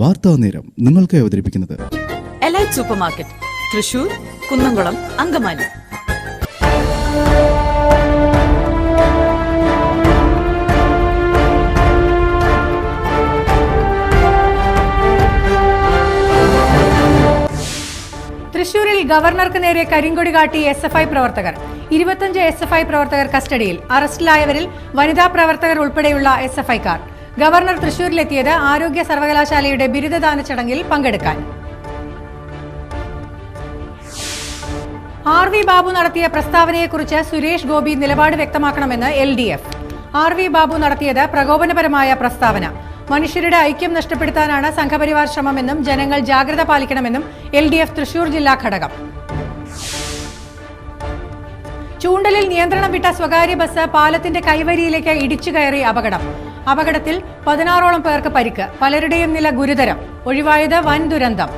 വാർത്താ നേരം നിങ്ങൾക്ക് അവതരിപ്പിക്കുന്നത് elite super market Thrissur Kunnamkulam Angamaly. തൃശൂരിൽ ഗവർണർക്ക് നേരെ കരിങ്കൊടി കാട്ടി എസ് എഫ് ഐ പ്രവർത്തകർ. ഇരുപത്തഞ്ച് എസ് എഫ് ഐ പ്രവർത്തകർ കസ്റ്റഡിയിൽ. അറസ്റ്റിലായവരിൽ വനിതാ പ്രവർത്തകർ ഉൾപ്പെടെയുള്ള എസ് എഫ് ഐക്കാർ ഗവർണർ തൃശൂരിലെത്തിയത് ആരോഗ്യ സർവകലാശാലയുടെ ബിരുദദാന ചടങ്ങിൽ പങ്കെടുക്കാൻ. ആർ വി ബാബു നടത്തിയ പ്രസ്താവനയെക്കുറിച്ച് സുരേഷ് ഗോപി നിലപാട് വ്യക്തമാക്കണമെന്ന് L D F. R V Babu നടത്തിയത് പ്രകോപനപരമായ പ്രസ്താവന. മനുഷ്യരുടെ ഐക്യം നഷ്ടപ്പെടുത്താനാണ് സംഘപരിവാർ ശ്രമമെന്നും ജനങ്ങൾ ജാഗ്രത പാലിക്കണമെന്നും എൽ ഡി എഫ് തൃശൂർ ജില്ലാ ഘടകം. ചൂണ്ടലിൽ നിയന്ത്രണം വിട്ട സ്വകാര്യ ബസ് പാലത്തിന്റെ കൈവരിയിലേക്ക് ഇടിച്ചു കയറി അപകടം. അപകടത്തിൽ പതിനാറോളം പേർക്ക് പരിക്ക്. പലരുടെയും നില ഗുരുതരം. ഒഴിവായത് വൻ ദുരന്തം.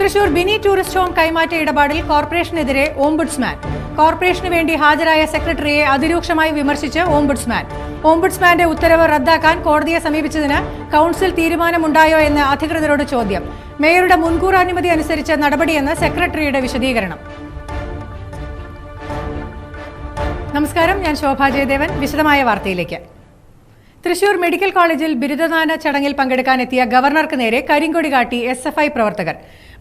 തൃശൂർ ബിനി ടൂറിസ്റ്റ് ഹോം കൈമാറ്റ ഇടപാടിൽ കോർപ്പറേഷനെതിരെ ഓംബുഡ്സ്മാൻ. കോർപ്പറേഷന് വേണ്ടി ഹാജരായ സെക്രട്ടറിയെ അതിരൂക്ഷമായി വിമർശിച്ച് ഓംബുഡ്സ്മാൻ. ഓംബുഡ്സ്മാന്റെ ഉത്തരവ് റദ്ദാക്കാൻ കോടതിയെ സമീപിച്ചതിന് കൌൺസിൽ തീരുമാനമുണ്ടായോ എന്ന് അധികൃതരോട് ചോദ്യം. മേയറുടെ മുൻകൂർ അനുമതി അനുസരിച്ച് നടപടിയെന്ന് സെക്രട്ടറിയുടെ വിശദീകരണം. നമസ്കാരം ഞാൻ ശോഭാ ജയദേവൻ. വിശദമായ വാർത്തയിലേക്ക്. തൃശൂർ മെഡിക്കൽ കോളേജിൽ ബിരുദദാന ചടങ്ങിൽ പങ്കെടുക്കാനെത്തിയ ഗവർണർക്ക് നേരെ കരിങ്കൊടി കാട്ടി എസ് എഫ് ഐ പ്രവർത്തകർ.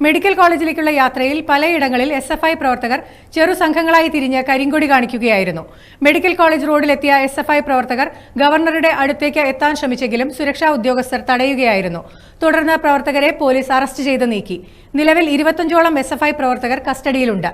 മെഡിക്കൽ കോളേജിലേക്കുള്ള യാത്രയിൽ പലയിടങ്ങളിൽ എസ് എഫ് ഐ പ്രവർത്തകർ ചെറു സംഘങ്ങളായി തിരിഞ്ഞ് കരിങ്കൊടി കാണിക്കുകയായിരുന്നു. മെഡിക്കൽ കോളേജ് റോഡിലെത്തിയ എസ് എഫ് ഐ പ്രവർത്തകർ ഗവർണറുടെ അടുത്തേക്ക് എത്താൻ ശ്രമിച്ചെങ്കിലും സുരക്ഷാ ഉദ്യോഗസ്ഥർ തടയുകയായിരുന്നു. തുടർന്ന് പ്രവർത്തകരെ പോലീസ് അറസ്റ്റ് ചെയ്ത് നീക്കി. നിലവിൽ ഇരുപത്തഞ്ചോളം എസ് എഫ് ഐ പ്രവർത്തകർ കസ്റ്റഡിയിലുണ്ട്.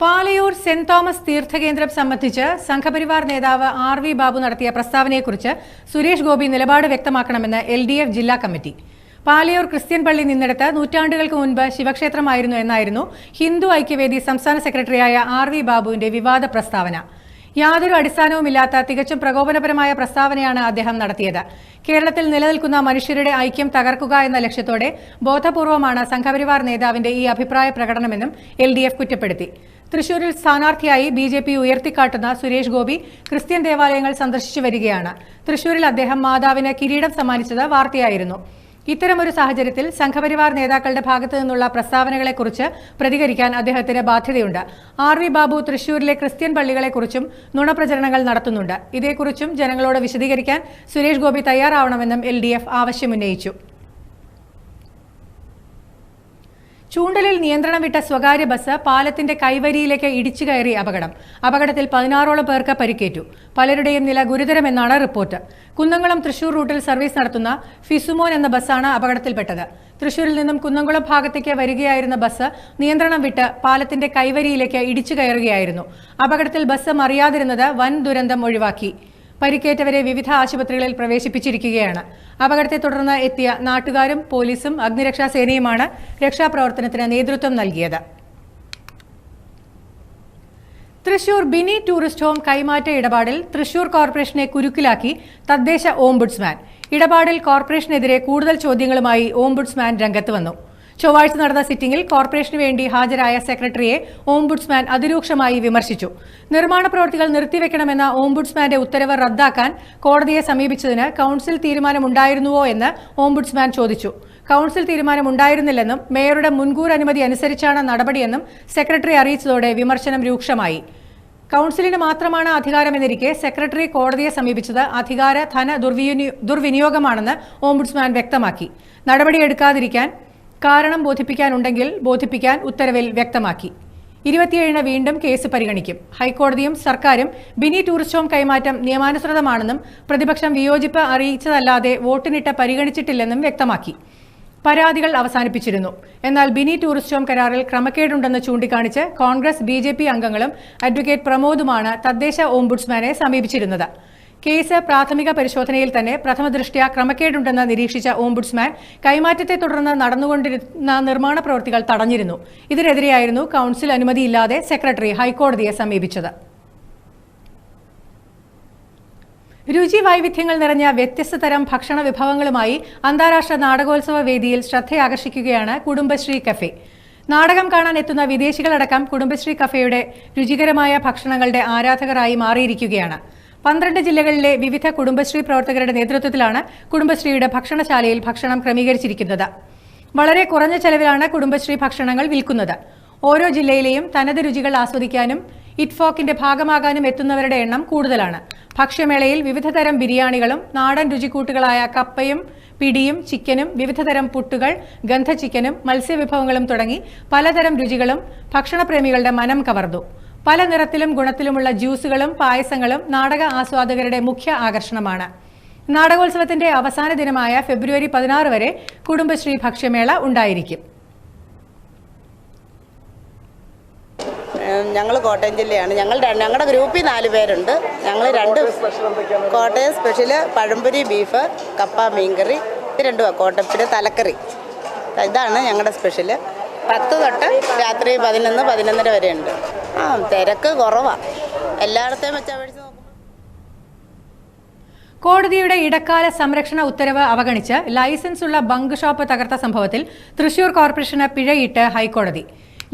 പാലയൂർ സെന്റ് തോമസ് തീർത്ഥകേന്ദ്രം സംബന്ധിച്ച് സംഘപരിവാർ നേതാവ് ആർ വി ബാബു നടത്തിയ പ്രസ്താവനയെക്കുറിച്ച് സുരേഷ് ഗോപി നിലപാട് വ്യക്തമാക്കണമെന്ന് എൽ ജില്ലാ കമ്മിറ്റി. പാലയൂർ ക്രിസ്ത്യൻ പള്ളി നിന്നെടുത്ത് നൂറ്റാണ്ടുകൾക്ക് മുൻപ് ശിവക്ഷേത്രമായിരുന്നു എന്നായിരുന്നു ഹിന്ദു ഐക്യവേദി സംസ്ഥാന സെക്രട്ടറിയായ ആർ വി ബാബുവിന്റെ വിവാദ പ്രസ്താവന. യാതൊരു അടിസ്ഥാനവുമില്ലാത്ത തികച്ചും പ്രകോപനപരമായ പ്രസ്താവനയാണ് അദ്ദേഹം നടത്തിയത്. കേരളത്തിൽ നിലനിൽക്കുന്ന മനുഷ്യരുടെ ഐക്യം തകർക്കുക എന്ന ലക്ഷ്യത്തോടെ ബോധപൂർവമാണ് സംഘപരിവാർ നേതാവിന്റെ ഈ അഭിപ്രായ പ്രകടനമെന്നും എൽ ഡി എഫ് കുറ്റപ്പെടുത്തി. തൃശൂരിൽ സ്ഥാനാർത്ഥിയായി ബി ജെ പി ഉയർത്തിക്കാട്ടുന്ന സുരേഷ് ഗോപി ക്രിസ്ത്യൻ ദേവാലയങ്ങൾ സന്ദർശിച്ചു വരികയാണ്. തൃശൂരിൽ അദ്ദേഹം മാതാവിന് കിരീടം സമ്മാനിച്ചത് വാർത്തയായിരുന്നു. ഇത്തരമൊരു സാഹചര്യത്തിൽ സംഘപരിവാർ നേതാക്കളുടെ ഭാഗത്തു നിന്നുള്ള പ്രസ്താവനകളെക്കുറിച്ച് പ്രതികരിക്കാൻ അദ്ദേഹത്തിന് ബാധ്യതയുണ്ട്. ആർ വി ബാബു തൃശൂരിലെ ക്രിസ്ത്യൻ പള്ളികളെക്കുറിച്ചും നുണപ്രചരണങ്ങൾ നടത്തുന്നുണ്ട്. ഇതേക്കുറിച്ചും ജനങ്ങളോട് വിശദീകരിക്കാൻ സുരേഷ് ഗോപി തയ്യാറാവണമെന്നും എൽ ആവശ്യമുന്നയിച്ചു. ചൂണ്ടലിൽ നിയന്ത്രണം വിട്ട സ്വകാര്യ ബസ് പാലത്തിന്റെ കൈവരിയിലേക്ക് ഇടിച്ചു കയറി അപകടം. അപകടത്തിൽ പതിനാറോളം പേർക്ക് പരിക്കേറ്റു. പലരുടെയും നില ഗുരുതരമെന്നാണ് റിപ്പോർട്ട്. കുന്നംകുളം തൃശൂർ റൂട്ടിൽ സർവീസ് നടത്തുന്ന ഫിസുമോൻ എന്ന ബസ്സാണ് അപകടത്തിൽപ്പെട്ടത്. തൃശൂരിൽ നിന്നും കുന്നംകുളം ഭാഗത്തേക്ക് വരികയായിരുന്ന ബസ് നിയന്ത്രണം വിട്ട് പാലത്തിന്റെ കൈവരിയിലേക്ക് ഇടിച്ചു കയറുകയായിരുന്നു. അപകടത്തിൽ ബസ് മറിയാതിരുന്നത് വൻ ദുരന്തം ഒഴിവാക്കി. പരിക്കേറ്റവരെ വിവിധ ആശുപത്രികളിൽ പ്രവേശിപ്പിച്ചിരിക്കുകയാണ്. അപകടത്തെ തുടർന്ന് എത്തിയ നാട്ടുകാരും പോലീസും അഗ്നിരക്ഷാ സേനയുമാണ് രക്ഷാപ്രവർത്തനത്തിന് നേതൃത്വം നൽകിയത്. തൃശൂർ ബിനി ടൂറിസ്റ്റ് ഹോം കൈമാറ്റ ഇടപാടിൽ തൃശൂർ കോർപ്പറേഷനെ കുരുക്കിലാക്കി തദ്ദേശ ഓംബുഡ്സ്മാൻ. ഇടപാടിൽ കോർപ്പറേഷനെതിരെ കൂടുതൽ ചോദ്യങ്ങളുമായി ഓംബുഡ്സ്മാൻ രംഗത്ത് വന്നു. ചൊവ്വാഴ്ച നടന്ന സിറ്റിംഗിൽ കോർപ്പറേഷന് വേണ്ടി ഹാജരായ സെക്രട്ടറിയെ ഓംബുഡ്സ്മാൻ അതിരൂക്ഷമായി വിമർശിച്ചു. നിർമ്മാണ പ്രവൃത്തികൾ നിർത്തിവെക്കണമെന്ന ഓംബുഡ്സ്മാന്റെ ഉത്തരവ് റദ്ദാക്കാൻ കോടതിയെ സമീപിച്ചതിന് കൌൺസിൽ തീരുമാനമുണ്ടായിരുന്നുവോ എന്ന് ഓംബുഡ്സ്മാൻ ചോദിച്ചു. കൌൺസിൽ തീരുമാനമുണ്ടായിരുന്നില്ലെന്നും മേയറുടെ മുൻകൂർ അനുമതി അനുസരിച്ചാണ് നടപടിയെന്നും സെക്രട്ടറി അറിയിച്ചതോടെ വിമർശനം രൂക്ഷമായി. കൌൺസിലിന് മാത്രമാണ് അധികാരമെന്നിരിക്കെ സെക്രട്ടറി കോടതിയെ സമീപിച്ചത് അധികാര ധന ദുർവിനിയോഗമാണെന്ന് ഓംബുഡ്സ്മാൻ വ്യക്തമാക്കി. നടപടിയെടുക്കാതിരിക്കാൻ കാരണം ബോധിപ്പിക്കാനുണ്ടെങ്കിൽ ബോധിപ്പിക്കാൻ ഉത്തരവിൽ വ്യക്തമാക്കി. ഇരുപത്തിയേഴിന് വീണ്ടും കേസ് പരിഗണിക്കും. ഹൈക്കോടതിയും സർക്കാരും ബിനി ടൂറിസ്റ്റോം കൈമാറ്റം നിയമാനുസൃതമാണെന്നും പ്രതിപക്ഷം വിയോജിപ്പ് അറിയിച്ചതല്ലാതെ വോട്ടിനിട്ട് പരിഗണിച്ചിട്ടില്ലെന്നും വ്യക്തമാക്കി. പരാതികൾ അവസാനിപ്പിച്ചിരുന്നു. എന്നാൽ ബിനി ടൂറിസ്റ്റോം കരാറിൽ ക്രമക്കേടുണ്ടെന്ന് ചൂണ്ടിക്കാണിച്ച് കോൺഗ്രസ് ബി അംഗങ്ങളും അഡ്വക്കേറ്റ് പ്രമോദുമാണ് തദ്ദേശ ഓംബുഡ്സ്മാനെ സമീപിച്ചിരുന്നത്. കേസ് പ്രാഥമിക പരിശോധനയിൽ തന്നെ പ്രഥമ ദൃഷ്ട്യാ ക്രമക്കേടുണ്ടെന്ന് നിരീക്ഷിച്ച ഓംബുഡ്സ്മാൻ കൈമാറ്റത്തെ തുടർന്ന് നടന്നുകൊണ്ടിരുന്ന നിർമ്മാണ പ്രവൃത്തികൾ തടഞ്ഞിരുന്നു. ഇതിനെതിരെയായിരുന്നു കൌൺസിൽ അനുമതിയില്ലാതെ സെക്രട്ടറി ഹൈക്കോടതിയെ സമീപിച്ചത്. രുചി വൈവിധ്യങ്ങൾ നിറഞ്ഞ വ്യത്യസ്ത തരം ഭക്ഷണ വിഭവങ്ങളുമായി അന്താരാഷ്ട്ര നാടകോത്സവ വേദിയിൽ ശ്രദ്ധയാകർഷിക്കുകയാണ് കുടുംബശ്രീ കഫേ. നാടകം കാണാൻ എത്തുന്ന വിദേശികളടക്കം കുടുംബശ്രീ കഫേയുടെ രുചികരമായ ഭക്ഷണങ്ങളുടെ ആരാധകരായി മാറിയിരിക്കുകയാണ്. പന്ത്രണ്ട് ജില്ലകളിലെ വിവിധ കുടുംബശ്രീ പ്രവർത്തകരുടെ നേതൃത്വത്തിലാണ് കുടുംബശ്രീയുടെ ഭക്ഷണശാലയിൽ ഭക്ഷണം ക്രമീകരിച്ചിരിക്കുന്നത്. വളരെ കുറഞ്ഞ ചെലവിലാണ് കുടുംബശ്രീ ഭക്ഷണങ്ങൾ വിൽക്കുന്നത്. ഓരോ ജില്ലയിലെയും തനത് രുചികൾ ആസ്വദിക്കാനും ഇറ്റ്ഫോക്കിന്റെ ഭാഗമാകാനും എത്തുന്നവരുടെ എണ്ണം കൂടുതലാണ്. ഭക്ഷ്യമേളയിൽ വിവിധതരം ബിരിയാണികളും നാടൻ രുചിക്കൂട്ടുകളായ കപ്പയും പിടിയും ചിക്കനും വിവിധതരം പുട്ടുകൾ ഗന്ധചിക്കനും മത്സ്യവിഭവങ്ങളും തുടങ്ങി പലതരം രുചികളും ഭക്ഷണപ്രേമികളുടെ മനം കവർന്നു. പല നിറത്തിലും ഗുണത്തിലുമുള്ള ജ്യൂസുകളും പായസങ്ങളും നാടക ആസ്വാദകരുടെ മുഖ്യ ആകർഷണമാണ്. നാടകോത്സവത്തിന്റെ അവസാന ദിനമായ ഫെബ്രുവരി പതിനാറ് വരെ കുടുംബശ്രീ ഭക്ഷ്യമേള ഉണ്ടായിരിക്കും. ഞങ്ങൾ കോട്ടയം ജില്ലയാണ്. ഞങ്ങൾ ഞങ്ങളുടെ ഗ്രൂപ്പിൽ നാല് പേരുണ്ട്. ഞങ്ങൾ രണ്ട് കോട്ടയം സ്പെഷ്യൽ പഴംപൊരി ബീഫ് കപ്പ മീൻകറി ഇത് രണ്ടുമാണ് കോട്ടപ്പിന് തലക്കറി. ഇതാണ് ഞങ്ങളുടെ സ്പെഷ്യൽ പത്ത് തൊട്ട് രാത്രി പതിനൊന്ന് പതിനൊന്നര വരെ ഉണ്ട് തിരക്ക് കുറവാണ് എല്ലായിടത്തെയും വെച്ച് അപേക്ഷിച്ച് നോക്കുമ്പോൾ കോടതിയുടെ ഇടക്കാല സംരക്ഷണ ഉത്തരവ് അവഗണിച്ച് ലൈസൻസ് ഉള്ള ബങ്ക് ഷോപ്പ് തകർത്ത സംഭവത്തിൽ തൃശൂർ കോർപ്പറേഷന് പിഴയിട്ട് ഹൈക്കോടതി.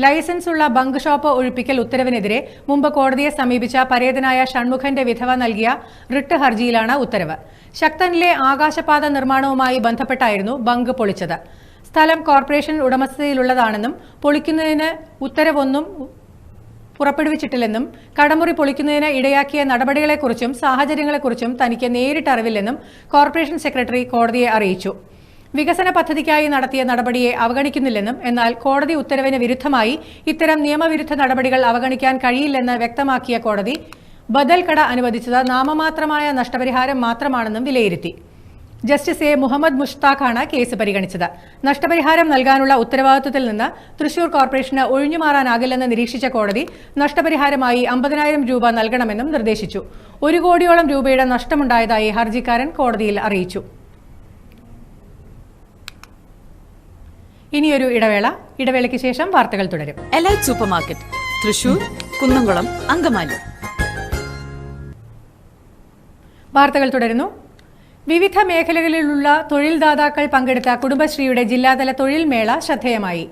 ലൈസൻസ് ഉള്ള ബങ്ക് ഷോപ്പ് ഒഴിപ്പിക്കൽ ഉത്തരവിനെതിരെ മുമ്പ് കോടതിയെ സമീപിച്ച പരേതനായ ഷൺമുഖന്റെ വിധവ നൽകിയ റിട്ട് ഹർജിയിലാണ് ഉത്തരവ്. ശക്തനിലെ ആകാശപാത നിർമ്മാണവുമായി ബന്ധപ്പെട്ടായിരുന്നു ബങ്ക് പൊളിച്ചത്. സ്ഥലം കോർപ്പറേഷൻ ഉടമസ്ഥതയിലുള്ളതാണെന്നും പൊളിക്കുന്നതിന് ഉത്തരവൊന്നും പുറപ്പെടുവിച്ചിട്ടില്ലെന്നും കടമുറി പൊളിക്കുന്നതിന് ഇടയാക്കിയ നടപടികളെക്കുറിച്ചും സാഹചര്യങ്ങളെക്കുറിച്ചും തനിക്ക് നേരിട്ട് അറിവില്ലെന്നും കോർപ്പറേഷൻ സെക്രട്ടറി കോടതിയെ അറിയിച്ചു. വികസന പദ്ധതിക്കായി നടത്തിയ നടപടിയെ അവഗണിക്കുന്നില്ലെന്നും എന്നാൽ കോടതി ഉത്തരവിന് വിരുദ്ധമായി ഇത്തരം നിയമവിരുദ്ധ നടപടികൾ അവഗണിക്കാൻ കഴിയില്ലെന്ന് വ്യക്തമാക്കിയ കോടതി ബദൽ കട അനുവദിച്ചത് നാമമാത്രമായ നഷ്ടപരിഹാരം മാത്രമാണെന്നും വിലയിരുത്തി. ജസ്റ്റിസ് എ മുഹമ്മദ് മുഷ്താഖാണ് കേസ് പരിഗണിച്ചത്. നഷ്ടപരിഹാരം നൽകാനുള്ള ഉത്തരവാദിത്വത്തിൽ നിന്ന് തൃശൂർ കോർപ്പറേഷന് ഒഴിഞ്ഞുമാറാനാകില്ലെന്ന് നിരീക്ഷിച്ച കോടതി നഷ്ടപരിഹാരമായി അമ്പതിനായിരം രൂപ നൽകണമെന്നും നിർദ്ദേശിച്ചു. ഒരു കോടിയോളം രൂപയുടെ നഷ്ടമുണ്ടായതായി ഹർജിക്കാരൻ കോടതിയിൽ അറിയിച്ചു. ഇനിയൊരു ഇടവേള. ഇടവേളയ്ക്ക് ശേഷം വാർത്തകൾ തുടരും. Elite super market Thrissur Kunnamkulam Angamaly. വാർത്തകൾ തുടരുന്നു. വിവിധ മേഖലകളിലുള്ള തൊഴിൽദാതാക്കൾ പങ്കെടുത്ത കുടുംബശ്രീയുടെ ജില്ലാതല തൊഴിൽ മേള ശ്രദ്ധേയമായി.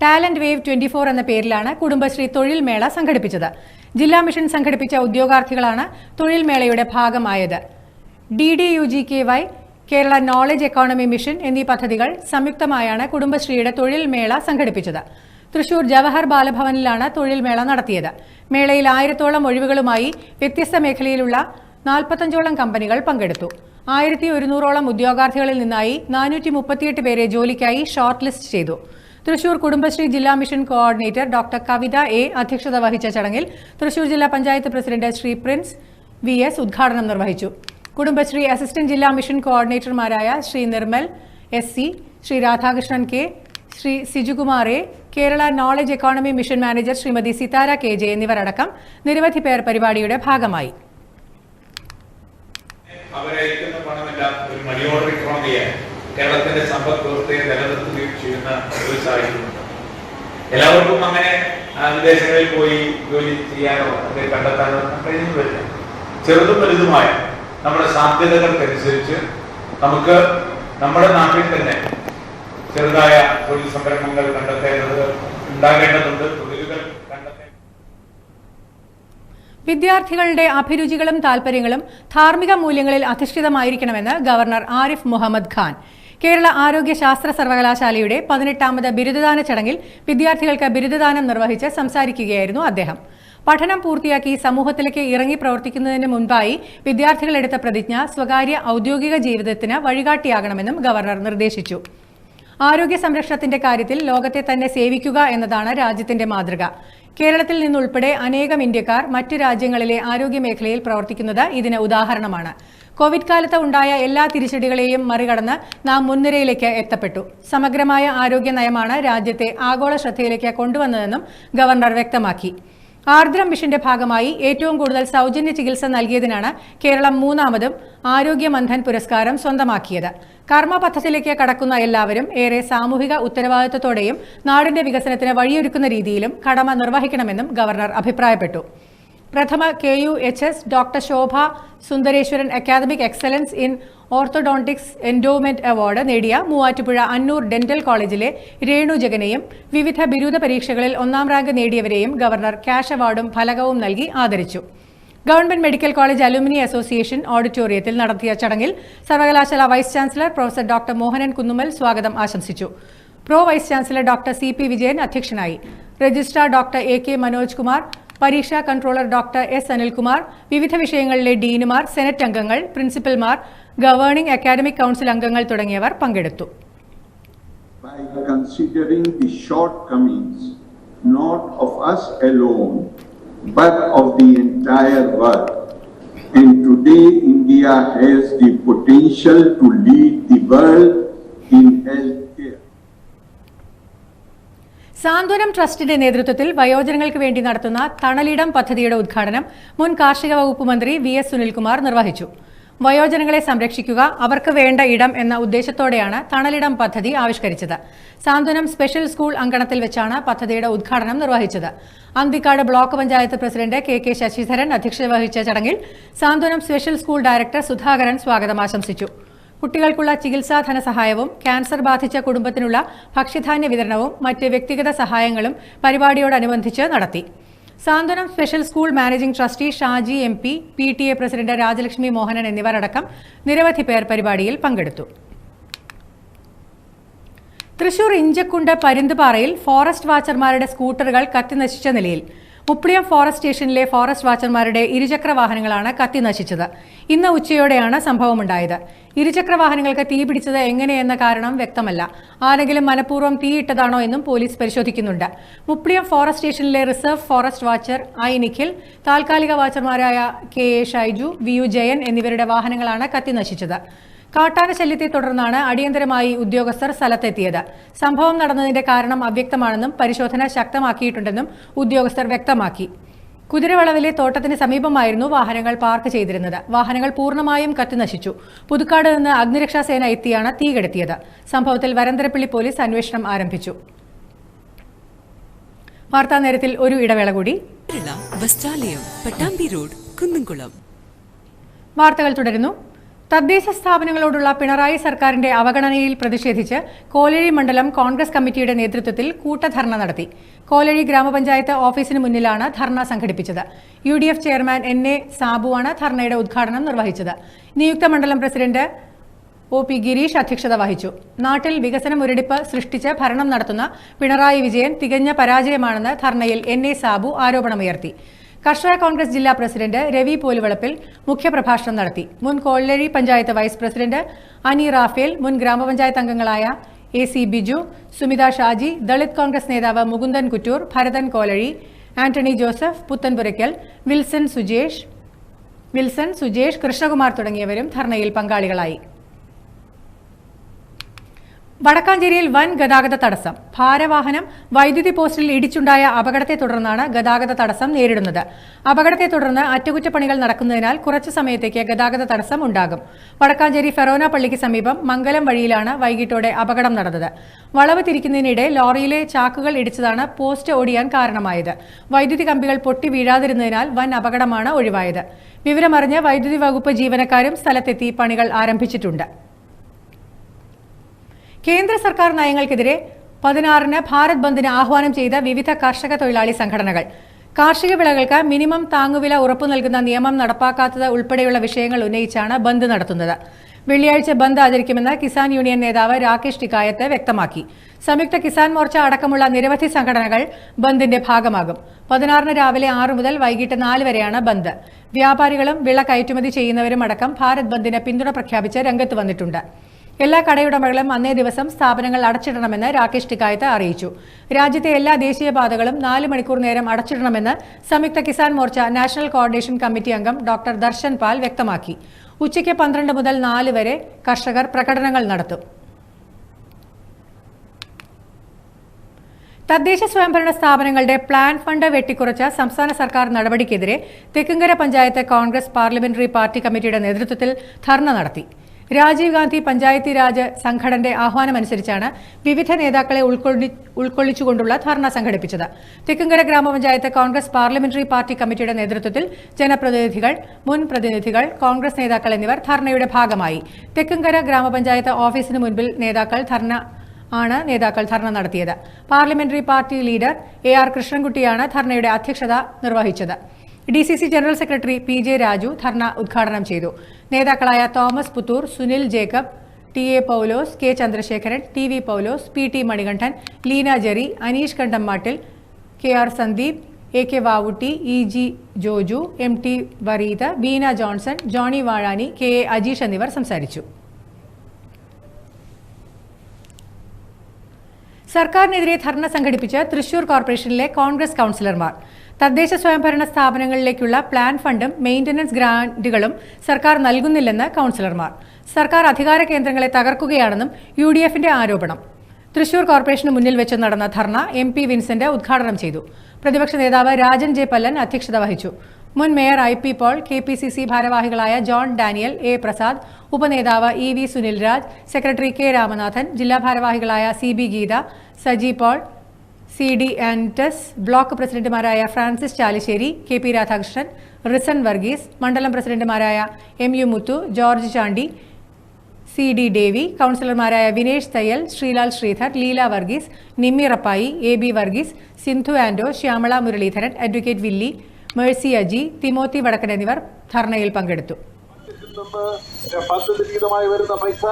ടാലന്റ് വേവ് ട്വന്റി ഫോർ എന്ന പേരിലാണ് കുടുംബശ്രീ തൊഴിൽ മേള സംഘടിപ്പിച്ചത്. ജില്ലാ മിഷൻ സംഘടിപ്പിച്ച ഉദ്യോഗാർത്ഥികളാണ് തൊഴിൽ മേളയുടെ ഭാഗമായത്. D D U G K Y Kerala knowledge economy mission എന്നീ പദ്ധതികൾ സംയുക്തമായാണ് കുടുംബശ്രീയുടെ തൊഴിൽ മേള സംഘടിപ്പിച്ചത്. തൃശൂർ ജവഹർ ബാലഭവനിലാണ് തൊഴിൽ മേള നടത്തിയത്. മേളയിൽ ആയിരത്തോളം ഒഴിവുകളുമായി വ്യത്യസ്ത മേഖലയിലുള്ള നാൽപ്പത്തഞ്ചോളം കമ്പനികൾ പങ്കെടുത്തു. ആയിരത്തി ഒരുന്നൂറോളം ഉദ്യോഗാർത്ഥികളിൽ നിന്നായി നാനൂറ്റി മുപ്പത്തിയെട്ട് പേരെ ജോലിക്കായി ഷോർട്ട് ലിസ്റ്റ് ചെയ്തു. തൃശൂർ കുടുംബശ്രീ ജില്ലാ mission coordinator doctor Kavitha A അധ്യക്ഷത വഹിച്ച ചടങ്ങിൽ തൃശൂർ ജില്ലാ panchayat president Shri Prince V S ഉദ്ഘാടനം നിർവഹിച്ചു. കുടുംബശ്രീ അസിസ്റ്റന്റ് ജില്ലാ mission കോർഡിനേറ്റർമാരായ Shri Nirmal S C Shri Radhakrishnan K Shri Sijukumar A Kerala knowledge economy mission manager Shrimati Sithara K J എന്നിവരടക്കം നിരവധി പേർ പരിപാടിയുടെ ഭാഗമായി. അവരയക്കുന്ന പണമെല്ലാം ഒരു മണി ഓർഡർ ഇക്കോണമിയെ കേരളത്തിന്റെ സമ്പദ് വ്യവസ്ഥയെ നിലനിർത്തുകയും ചെയ്യുന്ന ഒരു സാഹചര്യമുണ്ട്. എല്ലാവർക്കും അങ്ങനെ വിദേശങ്ങളിൽ പോയി ജോലി ചെയ്യാനോ അല്ലെങ്കിൽ കണ്ടെത്താനോ കഴിയുന്നില്ല ചെറുതും വലുതുമായ നമ്മുടെ സാധ്യതകൾക്കനുസരിച്ച് നമുക്ക് നമ്മുടെ നാട്ടിൽ തന്നെ ചെറുതായ തൊഴിൽ സംരംഭങ്ങൾ കണ്ടെത്തേണ്ടത് ഉണ്ടാകേണ്ടതുണ്ട് തൊഴിലുകൾ കണ്ടെത്തേണ്ടത് വിദ്യാർത്ഥികളുടെ അഭിരുചികളും താൽപര്യങ്ങളും ധാർമ്മിക മൂല്യങ്ങളിൽ അധിഷ്ഠിതമായിരിക്കണമെന്ന് ഗവർണർ ആരിഫ് മുഹമ്മദ് ഖാൻ. കേരള ആരോഗ്യ ശാസ്ത്ര സർവകലാശാലയുടെ പതിനെട്ടാമത് ബിരുദദാന ചടങ്ങിൽ വിദ്യാർത്ഥികൾക്ക് ബിരുദദാനം നിർവഹിച്ച് സംസാരിക്കുകയായിരുന്നു അദ്ദേഹം. പഠനം പൂർത്തിയാക്കി സമൂഹത്തിലേക്ക് ഇറങ്ങി പ്രവർത്തിക്കുന്നതിന് മുൻപായി വിദ്യാർത്ഥികളെടുത്ത പ്രതിജ്ഞ സ്വകാര്യ ഔദ്യോഗിക ജീവിതത്തിന് വഴികാട്ടിയാകണമെന്നും ഗവർണർ നിർദ്ദേശിച്ചു. ആരോഗ്യ സംരക്ഷണത്തിന്റെ കാര്യത്തിൽ ലോകത്തെ തന്നെ സേവിക്കുക എന്നതാണ് രാജ്യത്തിന്റെ മാതൃക. കേരളത്തിൽ നിന്നുൾപ്പെടെ അനേകം ഇന്ത്യക്കാർ മറ്റു രാജ്യങ്ങളിലെ ആരോഗ്യ മേഖലയിൽ പ്രവർത്തിക്കുന്നത് ഇതിന് ഉദാഹരണമാണ്. കോവിഡ് കാലത്ത് ഉണ്ടായ എല്ലാ തിരിച്ചടികളെയും മറികടന്ന് നാം മുൻനിരയിലേക്ക് എത്തപ്പെട്ടു. സമഗ്രമായ ആരോഗ്യ നയമാണ് രാജ്യത്തെ ആഗോള ശ്രദ്ധയിലേക്ക് കൊണ്ടുവന്നതെന്നും ഗവർണർ വ്യക്തമാക്കി. ആർദ്രം മിഷന്റെ ഭാഗമായി ഏറ്റവും കൂടുതൽ സൗജന്യ ചികിത്സ നൽകിയതിനാണ് കേരളം മൂന്നാമതും ആരോഗ്യ മന്ധൻ പുരസ്കാരം സ്വന്തമാക്കിയത്. കർമ്മ പദ്ധതിയിലേക്ക് കടക്കുന്ന എല്ലാവരും ഏറെ സാമൂഹിക ഉത്തരവാദിത്തത്തോടെയും നാടിന്റെ വികസനത്തിന് വഴിയൊരുക്കുന്ന രീതിയിലും കടമ നിർവഹിക്കണമെന്നും ഗവർണർ അഭിപ്രായപ്പെട്ടു. പ്രഥമ K U H S doctor Shobha Sundareswaran academic excellence in orthodontics endowment award നേടിയ മൂവാറ്റുപുഴ അന്നൂർ ഡെന്റൽ കോളേജിലെ രേണു ജഗനെയും വിവിധ ബിരുദ പരീക്ഷകളിൽ ഒന്നാം റാങ്ക് നേടിയവരെയും ഗവർണർ ക്യാഷ് അവാർഡും ഫലകവും നൽകി ആദരിച്ചു. Government medical college alumni association ഓഡിറ്റോറിയത്തിൽ നടത്തിയ ചടങ്ങിൽ സർവകലാശാല vice chancellor professor doctor Mohanan Kunnumal സ്വാഗതം ആശംസിച്ചു. Pro vice chancellor doctor C P Vijayan അധ്യക്ഷനായി. Registrar doctor A K Manoj Kumar പരീക്ഷാ കൺട്രോളർ ഡോക്ടർ എസ് അനിൽകുമാർ വിവിധ വിഷയങ്ങളിലെ ഡീനുമാർ സെനറ്റ് അംഗങ്ങൾ പ്രിൻസിപ്പൽമാർ ഗവേണിംഗ് അക്കാദമിക് കൗൺസിൽ അംഗങ്ങൾ തുടങ്ങിയവർ പങ്കെടുത്തു by considering the shortcomings not of us alone, but of the entire world. And today India has the potential to lead the world in healthcare. സാന്ത്വനം ട്രസ്റ്റിന്റെ നേതൃത്വത്തിൽ വയോജനങ്ങൾക്ക് വേണ്ടി നടത്തുന്ന തണലിടം പദ്ധതിയുടെ ഉദ്ഘാടനം മുൻ കാർഷിക വകുപ്പ് മന്ത്രി വി എസ് സുനിൽകുമാർ നിർവഹിച്ചു. വയോജനങ്ങളെ സംരക്ഷിക്കുക അവർക്ക് വേണ്ട ഇടം എന്ന ഉദ്ദേശത്തോടെയാണ് തണലിടം പദ്ധതി ആവിഷ്കരിച്ചത്. സാന്ത്വനം സ്പെഷ്യൽ സ്കൂൾ അങ്കണത്തിൽ വെച്ചാണ് പദ്ധതിയുടെ ഉദ്ഘാടനം നിർവഹിച്ചത്. Anthikkad block panchayat president K K Sasidharan അധ്യക്ഷത വഹിച്ച ചടങ്ങിൽ Santhwanam special school director Sudhakaran സ്വാഗതം ആശംസിച്ചു. കുട്ടികൾക്കുള്ള ചികിത്സാ ധനസഹായവും ക്യാൻസർ ബാധിച്ച കുടുംബത്തിനുള്ള ഭക്ഷ്യധാന്യ വിതരണവും മറ്റ് വ്യക്തിഗത സഹായങ്ങളും പരിപാടിയോടനുബന്ധിച്ച് നടത്തി. Santhwanam special school managing trustee Shaji M P P T A president Rajalakshmi Mohanan എന്നിവരടക്കം നിരവധി പേർ പരിപാടിയിൽ പങ്കെടുത്തു. തൃശൂർ ഇഞ്ചക്കുണ്ട് പരുന്തുപാറയിൽ ഫോറസ്റ്റ് വാച്ചർമാരുടെ സ്കൂട്ടറുകൾ കത്തിനശിച്ച നിലയിൽ മുപ്ലിയം ഫോറസ്റ്റ് സ്റ്റേഷനിലെ ഫോറസ്റ്റ് വാച്ചർമാരുടെ ഇരുചക്ര വാഹനങ്ങളാണ് കത്തി നശിച്ചത്. ഇന്ന് ഉച്ചയോടെയാണ് സംഭവമുണ്ടായത്. ഇരുചക്ര വാഹനങ്ങൾക്ക് തീ പിടിച്ചത് എങ്ങനെയെന്ന കാരണം വ്യക്തമല്ല. ആരെങ്കിലും മനഃപൂർവം തീയിട്ടതാണോ എന്നും പോലീസ് പരിശോധിക്കുന്നുണ്ട്. മുപ്ലിയം ഫോറസ്റ്റ് സ്റ്റേഷനിലെ reserve forest watcher I Nikhil താൽക്കാലിക വാച്ചർമാരായ K A Shaiju V U Jayan എന്നിവരുടെ വാഹനങ്ങളാണ് കത്തിനശിച്ചത് കാട്ടാന ശല്യത്തെ തുടർന്നാണ് അടിയന്തരമായി ഉദ്യോഗസ്ഥർ സ്ഥലത്തെത്തിയത്. സംഭവം നടന്നതിന്റെ കാരണം അവ്യക്തമാണെന്നും പരിശോധന ശക്തമാക്കിയിട്ടുണ്ടെന്നും ഉദ്യോഗസ്ഥർ വ്യക്തമാക്കി. കുതിരവളവിലെ തോട്ടത്തിന് സമീപമായിരുന്നു വാഹനങ്ങൾ പാർക്ക് ചെയ്തിരുന്നത്. വാഹനങ്ങൾ പൂർണമായും കത്തിനശിച്ചു പുതുക്കാട് നിന്ന് അഗ്നിരക്ഷാസേന എത്തിയാണ് തീ കെടുത്തിയത്. സംഭവത്തിൽ വരന്തരപ്പള്ളി പോലീസ് അന്വേഷണം ആരംഭിച്ചു. വാർത്താ നേരത്തിൽ ഒരു ഇടവേള കൂടി. കേരള വസ്ത്രാലയം പട്ടാമ്പി റോഡ് കുന്നംകുളം വാർത്തകൾ തുടരുന്നു. തദ്ദേശ സ്ഥാപനങ്ങളോടുള്ള പിണറായി സർക്കാരിന്റെ അവഗണനയിൽ പ്രതിഷേധിച്ച് കോലഴി മണ്ഡലം കോൺഗ്രസ് കമ്മിറ്റിയുടെ നേതൃത്വത്തിൽ കൂട്ടധർണ നടത്തി. കോലഴി ഗ്രാമപഞ്ചായത്ത് ഓഫീസിന് മുന്നിലാണ് ധർണ സംഘടിപ്പിച്ചത്. U D F chairman N A സാബുവാണ് ധർണയുടെ ഉദ്ഘാടനം നിർവഹിച്ചത്. നിയുക്ത മണ്ഡലം പ്രസിഡന്റ് ഒ പി ഗിരീഷ് അധ്യക്ഷത വഹിച്ചു. നാട്ടിൽ വികസന മുരടിപ്പ് സൃഷ്ടിച്ച് ഭരണം നടത്തുന്ന പിണറായി വിജയൻ തികഞ്ഞ പരാജയമാണെന്ന് ധർണയിൽ എൻ എ സാബു ആരോപണമുയർത്തി. കർഷക കോൺഗ്രസ് ജില്ലാ പ്രസിഡന്റ് രവി പോലുവളപ്പിൽ മുഖ്യപ്രഭാഷണം നടത്തി. മുൻ Kolazhy panchayat vice president Ani Raphael മുൻ ഗ്രാമപഞ്ചായത്ത് അംഗങ്ങളായ എ സി ബിജു സുമിത ഷാജി ദളിത് കോൺഗ്രസ് നേതാവ് Mukundan Kuttur Bharathan Kolazhy Antony Joseph Puthenpurakkal Wilson Sujesh Wilson Sujesh Krishnakumar തുടങ്ങിയവരും ധർണയിൽ പങ്കാളികളായി. വടക്കാഞ്ചേരിയിൽ വൻ ഗതാഗത തടസ്സം. ഭാരവാഹനം വൈദ്യുതി പോസ്റ്റിൽ ഇടിച്ചുണ്ടായ അപകടത്തെ തുടർന്നാണ് ഗതാഗത തടസ്സം നേരിടുന്നത്. അപകടത്തെ തുടർന്ന് അറ്റകുറ്റപ്പണികൾ നടക്കുന്നതിനാൽ കുറച്ചു സമയത്തേക്ക് ഗതാഗത തടസ്സം ഉണ്ടാകും. വടക്കാഞ്ചേരി ഫെറോന പള്ളിക്ക് സമീപം മംഗലം വഴിയിലാണ് വൈകിട്ടോടെ അപകടം നടന്നത്. വളവ് തിരിക്കുന്നതിനിടെ ലോറിയിലെ ചാക്കുകൾ ഇടിച്ചതാണ് പോസ്റ്റ് ഓടിയാൻ കാരണമായത്. വൈദ്യുതി കമ്പികൾ പൊട്ടി വീഴാതിരുന്നതിനാൽ വൻ അപകടമാണ് ഒഴിവായത്. വിവരമറിഞ്ഞ് വൈദ്യുതി വകുപ്പ് ജീവനക്കാരും സ്ഥലത്തെത്തി പണികൾ ആരംഭിച്ചിട്ടുണ്ട്. കേന്ദ്ര സർക്കാർ നയങ്ങൾക്കെതിരെ പതിനാറിന് ഭാരത് ബന്ദിന് ആഹ്വാനം ചെയ്ത വിവിധ കർഷക തൊഴിലാളി സംഘടനകൾ. കാർഷിക വിളകൾക്ക് മിനിമം താങ്ങുവില ഉറപ്പു നൽകുന്ന നിയമം നടപ്പാക്കാത്തത് ഉൾപ്പെടെയുള്ള വിഷയങ്ങൾ ഉന്നയിച്ചാണ് ബന്ദ് നടത്തുന്നത്. വെള്ളിയാഴ്ച ബന്ദ് ആചരിക്കുമെന്ന് കിസാൻ യൂണിയൻ നേതാവ് രാകേഷ് ടിക്കായത്ത് വ്യക്തമാക്കി. സംയുക്ത കിസാൻ മോർച്ച അടക്കമുള്ള നിരവധി സംഘടനകൾ ബന്ദിന്റെ ഭാഗമാകും. പതിനാറിന് രാവിലെ ആറ് മുതൽ വൈകിട്ട് നാല് വരെയാണ് ബന്ദ്. വ്യാപാരികളും വിള കയറ്റുമതി ചെയ്യുന്നവരും അടക്കം ഭാരത് ബന്ദിന് പിന്തുണ പ്രഖ്യാപിച്ച് രംഗത്ത് വന്നിട്ടുണ്ട്. എല്ലാ കടയുടമകളും അന്നേ ദിവസം സ്ഥാപനങ്ങൾ അടച്ചിടണമെന്ന് രാകേഷ് ടിക്കായത്ത് അറിയിച്ചു. രാജ്യത്തെ എല്ലാ ദേശീയപാതകളും നാല് മണിക്കൂർ നേരം അടച്ചിടണമെന്ന് സംയുക്ത Kisan Morcha national coordination committee അംഗം ഡോക്ടർ ദർശൻ പാൽ വ്യക്തമാക്കി. ഉച്ചയ്ക്ക് പന്ത്രണ്ട് മുതൽ നാല് വരെ കർഷകർ പ്രകടനങ്ങൾ നടത്തും. തദ്ദേശ സ്വയംഭരണ സ്ഥാപനങ്ങളുടെ പ്ലാൻ ഫണ്ട് വെട്ടിക്കുറച്ച സംസ്ഥാന സർക്കാർ നടപടിക്കെതിരെ Thekkumkara panchayat Congress parliamentary party കമ്മിറ്റിയുടെ നേതൃത്വത്തിൽ ധർണ നടത്തി. രാജീവ് ഗാന്ധി പഞ്ചായത്തി രാജ് സംഘടന്റെ ആഹ്വാനമനുസരിച്ചാണ് വിവിധ നേതാക്കളെ ഉൾക്കൊള്ളിച്ചുകൊണ്ടുള്ള ധർണ സംഘടിപ്പിച്ചത്. തെക്കുംകര ഗ്രാമപഞ്ചായത്ത് കോൺഗ്രസ് പാർലമെന്ററി പാർട്ടി കമ്മിറ്റിയുടെ നേതൃത്വത്തിൽ ജനപ്രതിനിധികൾ മുൻ പ്രതിനിധികൾ കോൺഗ്രസ് നേതാക്കൾ എന്നിവർ ധർണയുടെ ഭാഗമായി. തെക്കുംകര ഗ്രാമപഞ്ചായത്ത് ഓഫീസിന് മുൻപിൽ നേതാക്കൾ ധർണ ആണ് നേതാക്കൾ ധർണ നടത്തിയത്. Parliamentary party leader A R കൃഷ്ണൻകുട്ടിയാണ് ധർണയുടെ അധ്യക്ഷത നിർവഹിച്ചത്. D C C general secretary P J Raju dharna ഉദ്ഘാടനം ചെയ്തു. നേതാക്കളായ Thomas Puthur Sunil Jacob T A Paulose K Chandrasekharan T V Paulose P T Manikandan Leena Jerry Aneesh Kandammattil K R Sandeep A K Vavutty E G Joju M T Vareetha Beena Johnson Johny Vazhani K A Ajeesh എന്നിവർ സംസാരിച്ചു. സർക്കാരിനെതിരെ ധർണ സംഘടിപ്പിച്ച് തൃശൂർ കോർപ്പറേഷനിലെ കോൺഗ്രസ് കൌൺസിലർമാർ തദ്ദേശ സ്വയംഭരണ സ്ഥാപനങ്ങളിലേക്കുള്ള plan ഫണ്ടും maintenance ഗ്രാന്റുകളും സർക്കാർ നൽകുന്നില്ലെന്ന് കൌൺസിലർമാർ സർക്കാർ അധികാര കേന്ദ്രങ്ങളെ തകർക്കുകയാണെന്നും യു ഡി എഫിന്റെ ആരോപണം. തൃശൂർ കോർപ്പറേഷന് മുന്നിൽ വെച്ച് നടന്ന ധർണ എം പി വിൻസെന്റ് ഉദ്ഘാടനം ചെയ്തു. പ്രതിപക്ഷ നേതാവ് രാജൻ ജെ പല്ലൻ അധ്യക്ഷത വഹിച്ചു. മുൻ mayor I P Paul K P C C ഭാരവാഹികളായ John Daniel A Prasad ഉപനേതാവ് E V Sunil Raj secretary K Ramanathan ജില്ലാ ഭാരവാഹികളായ C B Geetha Saji Paul C D Tess block പ്രസിഡന്റുമാരായ ഫ്രാൻസിസ് ചാലിശ്ശേരി കെ പി രാധാകൃഷ്ണൻ റിസൺ വർഗീസ് മണ്ഡലം പ്രസിഡന്റുമാരായ M U Muthu George Chandy C D Davy കൌൺസിലർമാരായ Vinesh Thayyil Sreelal Sreedhar Leela Varghese Nimmi Rappai A B Varghese Sindhu Ando Shyamala Muraleedharan advocate Willy Mercy Aji Timothy Vadakkan എന്നിവർ ധർണയിൽ പങ്കെടുത്തു. പദ്ധതി വരുന്ന പൈസ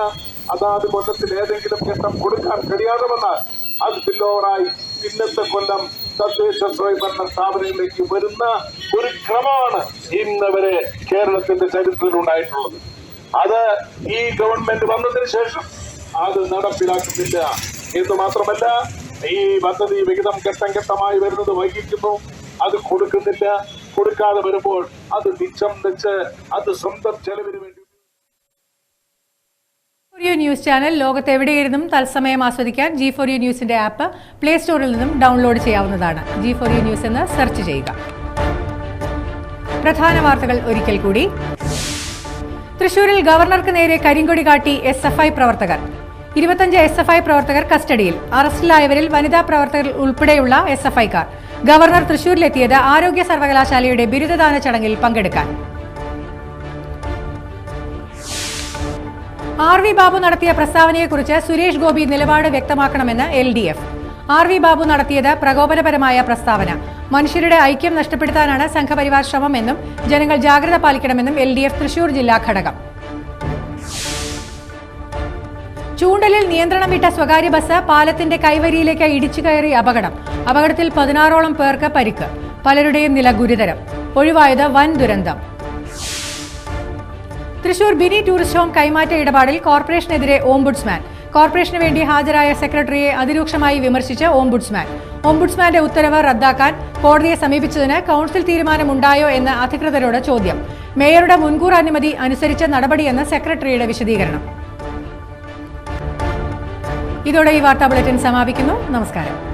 അതാത് കൊല്ലത്തിൽ ഏതെങ്കിലും ഘട്ടം കൊടുക്കാൻ കഴിയാതെ വന്നാൽ അത് ബില്ലോറായി ഇന്നത്തെ കൊല്ലം തദ്ദേശ സ്വയംഭരണ സ്ഥാപനങ്ങളിലേക്ക് വരുന്ന ഒരു ക്രമമാണ് ഇന്നവരെ കേരളത്തിന്റെ ചരിത്രത്തിൽ ഉണ്ടായിട്ടുള്ളത് അത് ഈ ഗവൺമെന്റ് വന്നതിന് ശേഷം അത് നടപ്പിലാക്കുന്നില്ല എന്ന് മാത്രമല്ല ഈ പദ്ധതി വിഹിതം ഘട്ടം ഘട്ടമായി വരുന്നത് വൈകിക്കുന്നു. അത് കൊടുക്കുന്നില്ല. കൊടുക്കാതെ വരുമ്പോൾ അത് മിച്ചം വെച്ച് അത് സ്വന്തം ചെലവിന് വേണ്ടി ന്യൂസ് ചാനൽ ലോകത്ത് എവിടെയിരുന്നും തത്സമയം ആസ്വദിക്കാൻ ജി ഫോർ യു ന്യൂസിന്റെ ആപ്പ് പ്ലേ സ്റ്റോറിൽ നിന്നും ഡൗൺലോഡ് ചെയ്യാവുന്നതാണ്. ജി ഫോർ യു ന്യൂസ് എന്ന് സെർച്ച് ചെയ്യുക. പ്രധാന വാർത്തകൾ ഒരിക്കൽ കൂടി. തൃശൂരിൽ ഗവർണർക്ക് നേരെ കരിങ്കൊടി കാട്ടി എസ് എഫ് ഐ പ്രവർത്തകർ. ഇരുപത്തഞ്ച് എസ് എഫ് ഐ പ്രവർത്തകർ കസ്റ്റഡിയിൽ. അറസ്റ്റിലായവരിൽ വനിതാ പ്രവർത്തകർ ഉൾപ്പെടെയുള്ള എസ് എഫ് ഐക്കാർ ഗവർണർ തൃശൂരിലെത്തിയത് ആരോഗ്യ സർവകലാശാലയുടെ ബിരുദദാന ചടങ്ങിൽ പങ്കെടുക്കാൻ. ആർ വി ബാബു നടത്തിയ പ്രസ്താവനയെക്കുറിച്ച് സുരേഷ് ഗോപി നിലപാട് വ്യക്തമാക്കണമെന്ന് L D F. R V Babu നടത്തിയത് പ്രകോപനപരമായ പ്രസ്താവന. മനുഷ്യരുടെ ഐക്യം നഷ്ടപ്പെടുത്താനാണ് സംഘപരിവാർ ശ്രമമെന്നും ജനങ്ങൾ ജാഗ്രത പാലിക്കണമെന്നും എൽ ഡി എഫ് തൃശൂർ ജില്ലാ ഘടകം. ചൂണ്ടലിൽ നിയന്ത്രണം വിട്ട സ്വകാര്യ ബസ് പാലത്തിന്റെ കൈവരിയിലേക്ക് ഇടിച്ചു കയറി അപകടം. അപകടത്തിൽ പതിനാറോളം പേർക്ക് പരിക്ക്. പലരുടെയും നില ഗുരുതരം. ഒഴിവായത് വൻ ദുരന്തം. തൃശൂർ ബിനി ടൂറിസ്റ്റ് ഹോം കൈമാറ്റ ഇടപാടിൽ കോർപ്പറേഷനെതിരെ ഓംബുഡ്സ്മാൻ. കോർപ്പറേഷന് വേണ്ടി ഹാജരായ സെക്രട്ടറിയെ അതിരൂക്ഷമായി വിമർശിച്ച് ഓംബുഡ്സ്മാൻ. ഓംബുഡ്സ്മാന്റെ ഉത്തരവ് റദ്ദാക്കാൻ കോടതിയെ സമീപിച്ചതിന് കൌൺസിൽ തീരുമാനമുണ്ടായോ എന്ന് അധികൃതരോട് ചോദ്യം. മേയറുടെ മുൻകൂർ അനുമതി അനുസരിച്ച നടപടിയെന്ന് സെക്രട്ടറിയുടെ വിശദീകരണം. ഇതോടെ ഈ വാർത്താ ബുള്ളറ്റിൻ സമാപിക്കുന്നു. നമസ്കാരം.